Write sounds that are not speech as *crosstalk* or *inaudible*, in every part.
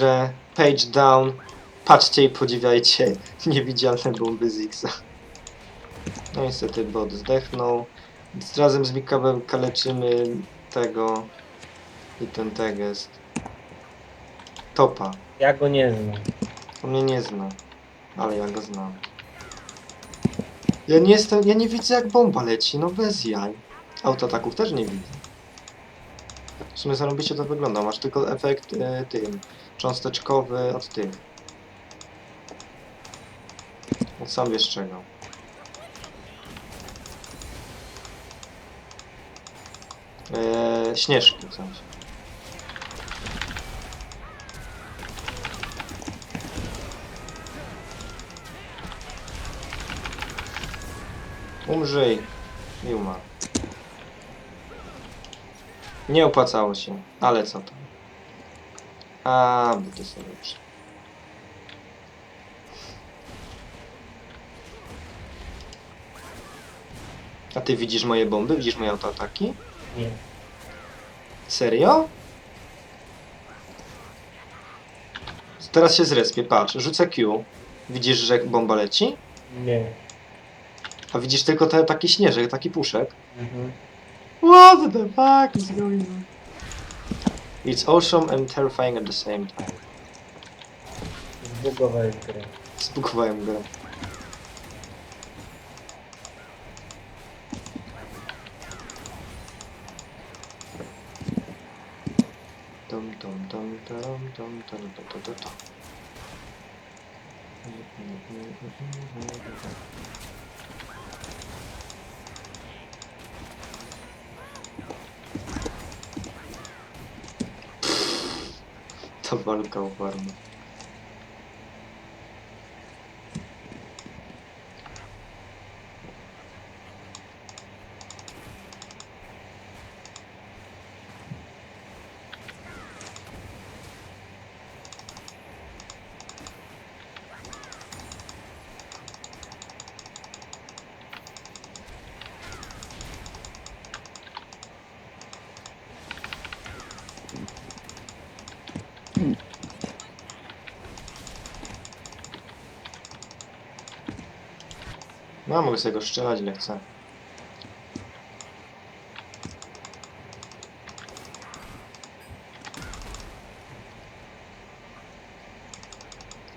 że page down. Patrzcie i podziwiajcie *laughs* niewidzialne bomby z Xa. No niestety bot zdechnął. Z- Razem z Mikawem kaleczymy tego i ten tegest. Topa. Ja go nie znam. On mnie nie zna, ale ja go znam. Ja nie jestem, ja nie widzę jak bomba leci, no bez jaj. Autoataków też nie widzę. W sumie zarobicie to wygląda, masz tylko efekt e, tym, cząsteczkowy od tych. Od sam wiesz czego. E, śnieżki w sensie. Umrzyj. I umarł. Nie opłacało się, ale co tam. A, buty sobie lepsze. A ty widzisz moje bomby? Widzisz moje autoataki? Nie. Serio? Teraz się zrespię, patrz, rzucę Q. Widzisz, że bomba leci? Nie. A widzisz tylko te, taki śnieżek, taki puszek. Mhm. What the fuck is going on? It's awesome and terrifying at the same time. Zbugowałem grę. Zbugowałem grę. Tom tom tom taram tom tom tom tom tom Tabi varlık kavuklarında. No, mogę sobie go strzelać ile chcę.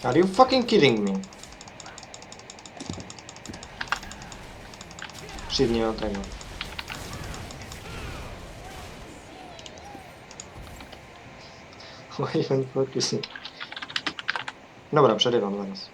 Are you fucking kidding me? Szybnie o tego. Wave and focusing. Dobra, przerywam zaraz.